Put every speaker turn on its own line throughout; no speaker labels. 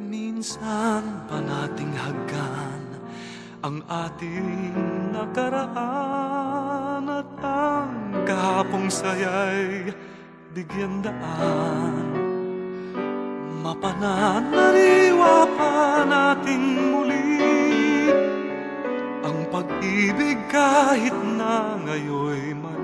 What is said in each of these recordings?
Minsan pa nating haggan ang ating nakaraan at ang kahapong saya'y bigyan daan. Mapananaliwa pa nating muli ang pag-ibig kahit na ngayon'y mali.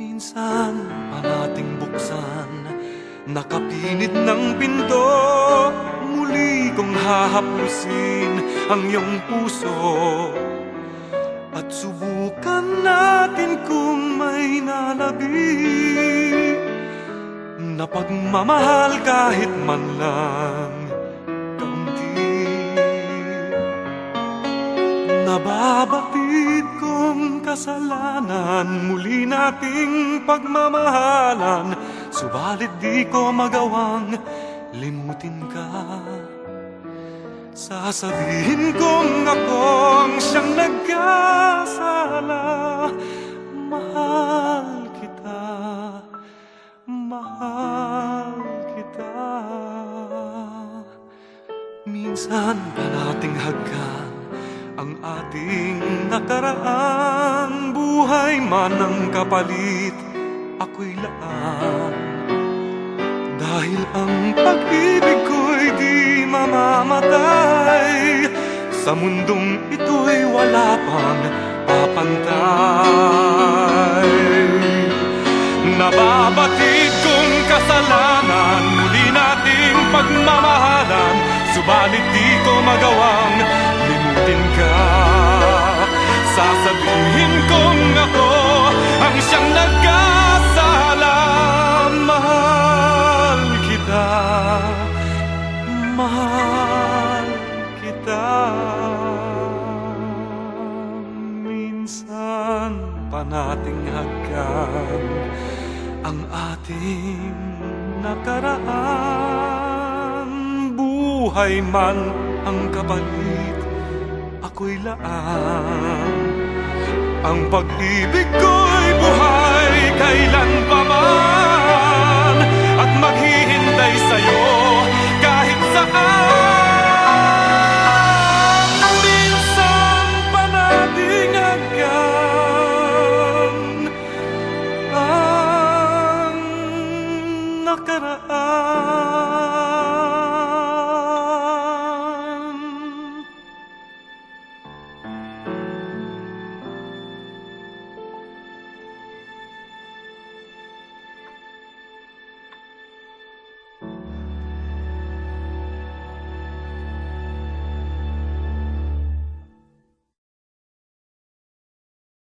Minsan pa nating buksan Nakapinit ng pinto. Muli kong hahapusin ang iyong puso. At subukan natin kung may nalabi Na pagmamahal kahit man lang kaunti. Kong kasalanan Muli nating pagmamahalan. Subalit di ko magawang limutin ka. Sasabihin kong akong siyang nagkasala. Mahal kita, mahal kita. Minsan pa nating hagkan ang ating nakaraan Buhay man ang kapalit, ako'y laan. Dahil ang pag-ibig ko'y di mamamatay Sa mundong ito'y wala pang papantay. Nababatid kong kasalanan Muli nating pagmamahalan Subalit di ko magawang Minsan pa nating hagkan ang ating nakaraan. Buhay man ang kapalit, ako'y laan. Ang pag-ibig ko'y